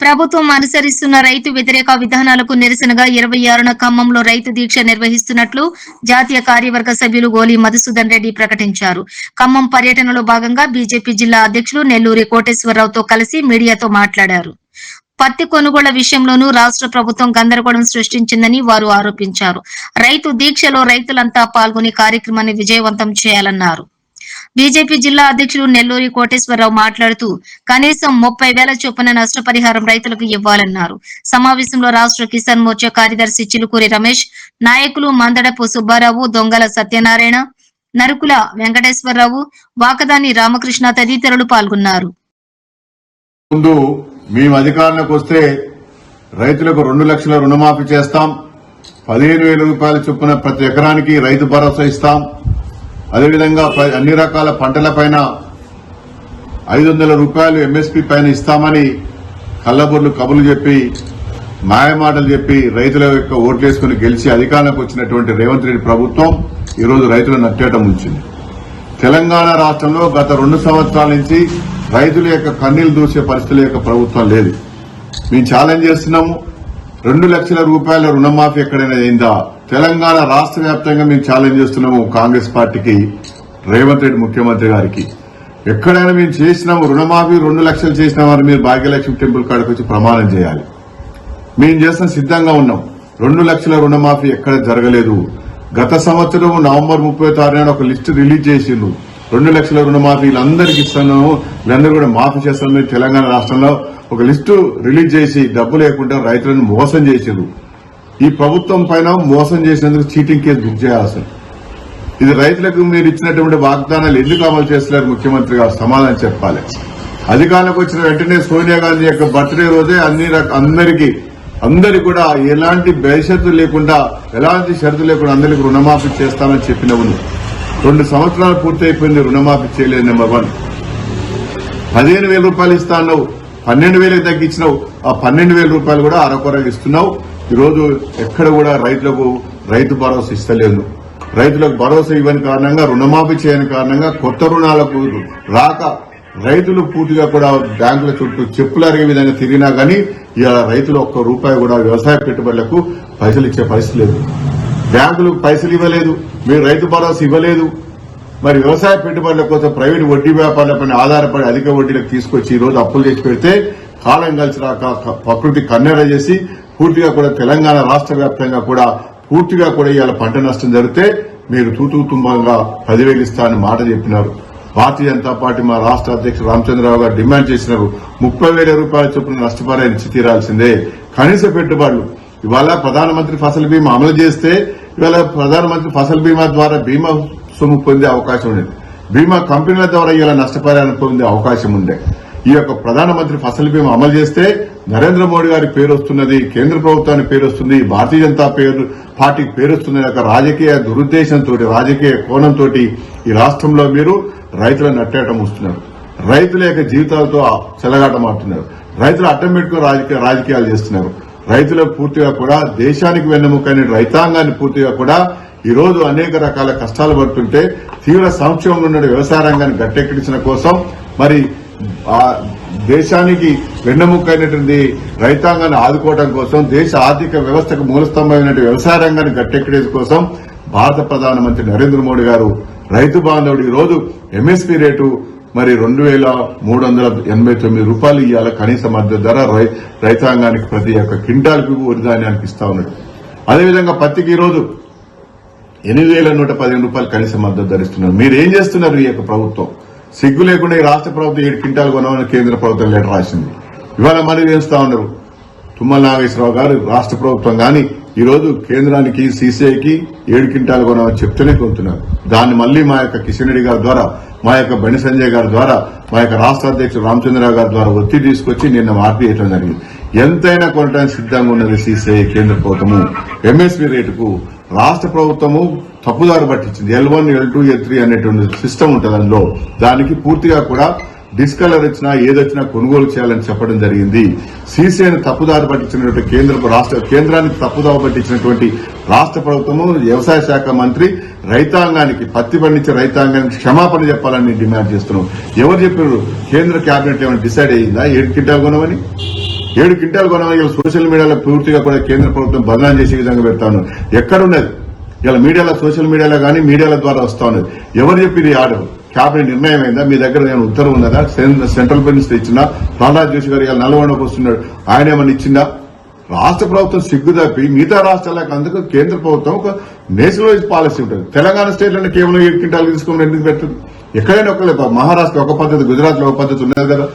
ప్రభుత్వం అనుసరిస్తున్న రైతు వ్యతిరేక విధానాలకు నిరసనగా ఇరవై ఆరున ఖమ్మంలో రైతు దీక్ష నిర్వహిస్తున్నట్లు జాతీయ కార్యవర్గ సభ్యులు గోలి మధుసూదన్ రెడ్డి ప్రకటించారు. ఖమ్మం పర్యటనలో భాగంగా బీజేపీ జిల్లా అధ్యక్షులు నెల్లూరి కోటేశ్వరరావుతో కలిసి మీడియాతో మాట్లాడారు. పత్తి కొనుగోళ్ళ విషయంలోనూ రాష్ట్ర ప్రభుత్వం గందరగోళం సృష్టించిందని వారు ఆరోపించారు. రైతు దీక్షలో రైతులంతా పాల్గొని కార్యక్రమాన్ని విజయవంతం చేయాలన్నారు. బీజేపీ జిల్లా అధ్యక్షులు నెల్లూరి కోటేశ్వరరావు మాట్లాడుతూ కనీసం ముప్పై వేల చొప్పున నష్టపరిహారం రైతులకు ఇవ్వాలన్నారు. సమావేశంలో రాష్ట్ర కిసాన్ మోర్చా కార్యదర్శి చిలుకూరి రమేష్ నాయకులు మందడపు సుబ్బారావు దొంగల సత్యనారాయణ నరుకుల వెంకటేశ్వరరావు వాకదాని రామకృష్ణ తదితరులు పాల్గొన్నారు. ముందు మేము అధికారంలోకి వస్తే రైతులకు రెండు లక్షల రుణమాఫీ చేస్తాం. పదిహేను వేల రూపాయల చొప్పున ప్రతి ఎకరానికి రైతు భరోసా ఇస్తాం. అదేవిధంగా అన్ని రకాల పంటలపైన ఐదు వందల రూపాయలు ఎంఎస్పీ పైన ఇస్తామని కళ్ళబొర్లు కబుర్లు చెప్పి మాయమాటలు చెప్పి రైతుల యొక్క ఓట్లేసుకుని గెలిచి అధికారంలోకి వచ్చినటువంటి రేవంత్ రెడ్డి ప్రభుత్వం ఈరోజు రైతులను నట్టేయటం ఉంచింది తెలంగాణ రాష్ట్రంలో గత రెండు సంవత్సరాల నుంచి రైతుల యొక్క కన్నీళ్ళు దూసే పరిస్థితుల యొక్క ప్రభుత్వం లేదు. మేము ఛాలెంజ్ చేస్తున్నాము. రెండు లక్షల రూపాయల రుణమాఫీ ఎక్కడైనా అయిందా? తెలంగాణ రాష్ట్ర వ్యాప్తంగా మేము ఛాలెంజ్ చేస్తున్నాము కాంగ్రెస్ పార్టీకి రేవంత్ రెడ్డి ముఖ్యమంత్రి గారికి. ఎక్కడైనా మేము చేసినాము రుణమాఫీ రెండు లక్షలు చేసినామని మీరు భాగ్యలక్ష్మి టెంపుల్ కాడికి వచ్చి ప్రమాణం చేయాలి. మేము చేసిన సిద్ధంగా ఉన్నాం. రెండు లక్షల రుణమాఫీ ఎక్కడ జరగలేదు. గత సంవత్సరం నవంబర్ ముప్పై తారీఖున ఒక లిస్టు రిలీజ్ చేసిండ్రు. రెండు లక్షల రుణమాఫీ అందరికి ఇస్తున్నాము. వీళ్ళందరూ కూడా మాఫీ చేస్తామని తెలంగాణ రాష్ట్రంలో ఒక లిస్టు రిలీజ్ చేసి డబ్బు లేకుండా రైతులను మోసం చేసిండ్రు. ఈ ప్రభుత్వం పైన మోసం చేసినందుకు చీటింగ్ కేసు బుక్ చేయాల్సి ఇది రైతులకు మీరు ఇచ్చినటువంటి వాగ్దానాలు ఎందుకు అమలు చేస్తున్నారు ముఖ్యమంత్రి గారు? సమాధానం చెప్పాలి. అధికారంలోకి వచ్చిన వెంటనే సోనియా గాంధీ యొక్క బర్త్డే రోజే అన్ని అందరికీ అందరికి కూడా ఎలాంటి భవిష్యత్తు లేకుండా ఎలాంటి షరతు లేకుండా అందరికి రుణమాఫీ చేస్తామని చెప్పిన రెండు సంవత్సరాలు పూర్తయిపోయింది రుణమాఫీ చేయలేదు నెంబర్ వన్. పదిహేను వేల రూపాయలు ఇస్తా అన్నావు పన్నెండు వేలకు తగ్గించినావు ఆ పన్నెండు వేల రూపాయలు కూడా అరకొరకు ఇస్తున్నావు. ఈరోజు ఎక్కడ కూడా రైతులకు రైతు భరోసా ఇస్తలేదు. రైతులకు భరోసా ఇవ్వని కారణంగా రుణమాఫీ చేయని కారణంగా కొత్త రుణాలకు రాక రైతులు పూర్తిగా కూడా బ్యాంకుల చుట్టూ చెప్పులు అరిగే విధంగా తిరిగినా గానీ ఇవాళ రైతులు ఒక్క రూపాయి కూడా వ్యవసాయ పెట్టుబడులకు పైసలు ఇచ్చే పరిస్థితి లేదు. బ్యాంకులు పైసలు ఇవ్వలేదు మీరు రైతు భరోసా ఇవ్వలేదు. మరి వ్యవసాయ పెట్టుబడుల కోసం ప్రైవేట్ వడ్డీ వ్యాపారాలపైన ఆధారపడి అధిక వడ్డీలకు తీసుకొచ్చి ఈ రోజు అప్పులు చేసి పెడితే కాలం కలిసి రాక ప్రకృతి కన్నెర చేసి పూర్తిగా కూడా తెలంగాణ రాష్ట్ర వ్యాప్తంగా కూడా పూర్తిగా కూడా ఇవాళ పంట నష్టం జరిగితే మీరు తూతూతుంబంగా పదివేలు ఇస్తా మాట చెప్పినారు. భారతీయ జనతా పార్టీ మా రాష్ట్ర అధ్యక్షుడు రామచంద్రరావు గారు డిమాండ్ చేసినారు. ముప్పై వేల రూపాయల చొప్పున నష్టపరాయి ఇచ్చి తీరాల్సిందే. కనీస పెట్టుబడులు. ఇవాళ ప్రధానమంత్రి ఫసల్ బీమా అమలు చేస్తే ఇవాళ ప్రధానమంత్రి ఫసల్ బీమా ద్వారా బీమా సొమ్ము పొందే అవకాశం ఉండేది బీమా కంపెనీల ద్వారా ఇలా నష్టపరిహారం పొందే అవకాశం ఉండే. ఈ యొక్క ప్రధానమంత్రి ఫసల్ బీమా అమలు చేస్తే నరేంద్ర మోడీ గారి పేరు వస్తున్నది కేంద్ర ప్రభుత్వానికి పేరు వస్తుంది భారతీయ జనతా పేరు పార్టీకి పేరు వస్తుంది ఒక రాజకీయ దురుద్దేశంతో రాజకీయ కోణంతో ఈ రాష్ట్రంలో మీరు రైతులను నట్టేయటం వస్తున్నారు రైతుల యొక్క జీవితాలతో చెలగాటమాడుతున్నారు రైతులు అడ్డం పెట్టుకుని రాజకీయ రాజకీయాలు చేస్తున్నారు. రైతులకు పూర్తిగా కూడా దేశానికి వెన్నెముకైన రైతాంగాన్ని పూర్తిగా కూడా ఈ రోజు అనేక రకాల కష్టాలు పడుతుంటే తీవ్ర సంక్షేమంలో ఉన్న వ్యవసాయ రంగాన్ని గట్టెక్కించిన కోసం మరి ఆ దేశానికి వెన్నెముకైనటువంటి రైతాంగాన్ని ఆదుకోవడం కోసం దేశ ఆర్థిక వ్యవస్థకు మూలస్తంభమైన వ్యవసాయ రంగాన్ని గట్టెక్కడే కోసం భారత ప్రధానమంత్రి నరేంద్ర మోడీ గారు రైతు బాంధవుడు ఈ రోజు ఎంఎస్పీ రేటు మరి రెండు వేల మూడు వందల ఎనభై తొమ్మిది రూపాయలు ఇవ్వాలి కనీస మద్దతు ధర రై- రైతాంగానికి ప్రతి ఒక్క క్వింటాల్కి వరి ధాన్యానికి ఇస్తా ఉన్నాడు. అదేవిధంగా పత్తికి ఈ రోజు ఎనిమిది వేల నూట పదిహేను రూపాయలు కనీస మద్దతు ధరిస్తున్నారు మీరు ఏం చేస్తున్నారు ఈ యొక్క ప్రభుత్వం? సిగ్గు లేకుండా ఈ రాష్ట్ర ప్రభుత్వం ఏడు క్వింటాలు కొనమని కేంద్ర ప్రభుత్వం లెటర్ రాసింది. ఇవాళ మళ్ళీ వేస్తా ఉన్నారు. తుమ్మల నాగేశ్వరరావు గారు రాష్ట్ర ప్రభుత్వం గాని ఈ రోజు కేంద్రానికి సీసీఐకి ఏడు క్వింటాలు కొనమని చెప్తూనే కొంటున్నారు దాన్ని మళ్ళీ మా యొక్క కిషన్ రెడ్డి గారి ద్వారా మా యొక్క బండి సంజయ్ గారి ద్వారా మా యొక్క రాష్ట్ర అధ్యక్షుడు రామచంద్రరావు గారి ద్వారా ఒత్తిడి తీసుకొచ్చి నిన్న మార్పు చేయడం జరిగింది. ఎంతైనా కొనడానికి సిద్ధంగా ఉన్నది సీసీఐ కేంద్ర ప్రభుత్వము. ఎంఎస్పీ రేటుకు రాష్ట్ర ప్రభుత్వము తప్పుదారు పట్టించింది. L one L two L three అనేటువంటి సిస్టమ్ ఉంటుంది అందులో. దానికి పూర్తిగా కూడా డిస్కలర్ వచ్చినా ఏదొచ్చినా కొనుగోలు చేయాలని చెప్పడం జరిగింది. సీసీఐని తప్పుదారి పట్టించినటువంటి కేంద్ర రాష్ట్ర కేంద్రానికి తప్పుదారి పట్టించినటువంటి రాష్ట్ర ప్రభుత్వము వ్యవసాయ శాఖ మంత్రి రైతాంగానికి పత్తి పండించే రైతాంగానికి క్షమాపణ చెప్పాలని డిమాండ్ చేస్తున్నాం. ఎవరు చెప్పారు? కేంద్ర కేబినెట్ ఏమైనా డిసైడ్ అయ్యిందా? ఏడు కింటాలు కొనమని? ఏడు క్వింటాలు కొనమని సోషల్ మీడియాలో పూర్తిగా కూడా కేంద్ర ప్రభుత్వం బదనాం చేసే విధంగా పెడతా ఉన్నారు ఎక్కడున్నది? ఇలా మీడియాలో సోషల్ మీడియాలో కానీ మీడియాల ద్వారా వస్తా ఉన్నది. ఎవరు చెప్పింది ఆర్డర్? క్యాబినెట్ నిర్ణయం అయిందా? మీ దగ్గర నేను ఉత్తర్వు ఉన్నదా? సెంట్రల్ మినిస్టర్ ఇచ్చిందా? ప్రహ్లాద్ జోషి గారు ఇలా నల్గొండకు వస్తున్నాడు. ఆయన ఏమన్నా ఇచ్చిందా? రాష్ట్ర ప్రభుత్వం సిగ్గు తప్పి మిగతా రాష్ట్రాలకు అందుకు కేంద్ర ప్రభుత్వం ఒక నేషనలైజ్ పాలసీ ఉంటుంది. తెలంగాణ స్టేట్ కేవలం ఏడు క్వింటాలు తీసుకోమని ఎందుకు పెట్టదు ఎక్కడైనా ఒకలే మహారాష్ట్ర ఒక పద్ధతి గుజరాత్లో ఒక పద్ధతి ఉన్నది కదా.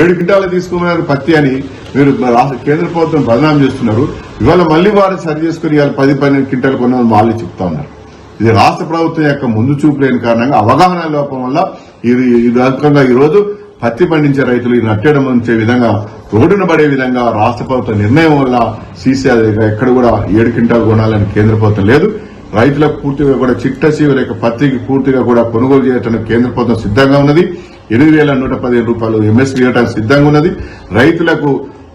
ఏడు క్వింటాలు తీసుకోమన్నారు పత్తి అని మీరు రాష్ట్ర కేంద్ర ప్రభుత్వం బదనాం చేస్తున్నారు. ఇవాళ మళ్ళీ వారు సరి చేసుకుని ఇవాళ పది పన్నెండు క్వింటల్ కొన్నాను వాళ్ళు చెప్తా ఉన్నారు. ఇది రాష్ట్ర ప్రభుత్వం యొక్క ముందు చూపు లేని కారణంగా అవగాహన లోపం వల్ల ఇది ఈ రకంగా ఈ రోజు పత్తి పండించే రైతులు ఈ నట్టడం ఉంచే విధంగా రోడ్డున పడే విధంగా రాష్ట్ర ప్రభుత్వ నిర్ణయం వల్ల సీసీ ఎక్కడ కూడా ఏడు క్వింటాలు కొనాలని కేంద్ర ప్రభుత్వం లేదు. రైతులకు పూర్తిగా కూడా చిట్ట లేక పత్తికి పూర్తిగా కూడా కొనుగోలు చేయడానికి కేంద్ర ప్రభుత్వం సిద్ధంగా ఉన్నది. ఎనిమిది వేల నూట పదిహేను రూపాయలు ఎంఎస్పీ ఇవ్వడానికి సిద్ధంగా ఉన్నది. రైతులకు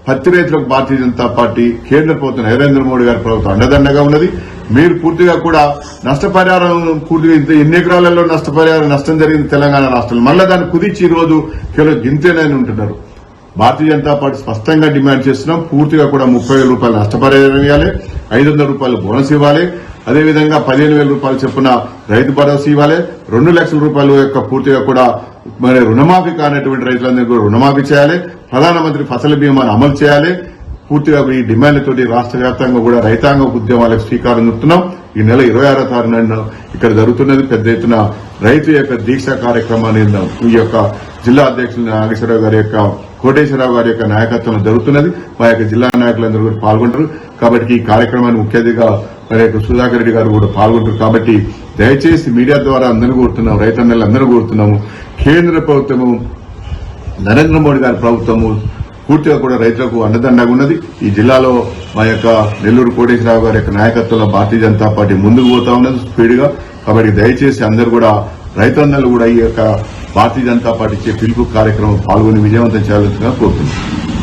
పత్తి రైతులకు భారతీయ జనతా పార్టీ కేంద్ర ప్రభుత్వం నరేంద్ర మోడీ గారి ప్రభుత్వం అండదండగా ఉన్నది. మీరు పూర్తిగా కూడా నష్టపరిహారం పూర్తిగా ఎన్ని ఎకరాలలో నష్టపరిహారం నష్టం జరిగింది తెలంగాణ రాష్ట్రంలో? మళ్ళీ దాన్ని కుదిర్చి ఈ రోజు కేవలం గింతేనని ఉంటున్నారు. భారతీయ జనతా పార్టీ స్పష్టంగా డిమాండ్ చేస్తున్నాం. పూర్తిగా కూడా ముప్పై వేల రూపాయలు నష్టపరిహారం ఇవ్వాలి. ఐదు వందల రూపాయలు బోనస్ ఇవ్వాలి. అదేవిధంగా పదిహేను వేల రూపాయలు చొప్పున రైతు భరోసా ఇవ్వాలి. రెండు లక్షల రూపాయలు యొక్క పూర్తిగా కూడా మరి రుణమాఫీ కానటువంటి రైతులందరికీ కూడా రుణమాఫీ చేయాలి. ప్రధానమంత్రి ఫసల్ బీమాను అమలు చేయాలి. పూర్తిగా ఈ డిమాండ్ తోటి రాష్ట్ర వ్యాప్తంగా కూడా రైతాంగ ఉద్యమాలకు శ్రీకారం చుడుతున్నాం. ఈ నెల ఇరవై ఆరో తారీఖు ఇక్కడ జరుగుతున్నది పెద్ద ఎత్తున రైతు యొక్క దీక్ష కార్యక్రమాన్ని ఈ యొక్క జిల్లా అధ్యక్షులు నాగేశ్వరరావు గారి యొక్క కోటేశ్వరరావు గారి యొక్క నాయకత్వంలో జరుగుతున్నది. మా యొక్క జిల్లా నాయకులందరూ కూడా పాల్గొంటారు. కాబట్టి ఈ కార్యక్రమాన్ని ముఖ్య అతిథిగా మరి యొక్క సుధాకర్ రెడ్డి గారు కూడా పాల్గొంటారు. కాబట్టి దయచేసి మీడియా ద్వారా అందరూ కోరుతున్నాం రైతన్నలు అందరూ కోరుతున్నాము. కేంద్ర ప్రభుత్వము నరేంద్ర మోడీ గారి ప్రభుత్వము పూర్తిగా కూడా రైతులకు అండదండగా ఉన్నది. ఈ జిల్లాలో మా యొక్క నెల్లూరు కోటేశ్వరరావు గారి యొక్క నాయకత్వంలో భారతీయ జనతా పార్టీ ముందుకు పోతా ఉన్నది స్పీడ్గా కాబట్టి దయచేసి అందరూ కూడా రైతులందరూ కూడా ఈ యొక్క భారతీయ జనతా పార్టీ ఇచ్చే పిలుపు కార్యక్రమం పాల్గొని విజయవంతం చేయాల్సిందిగా కోరుతున్నాను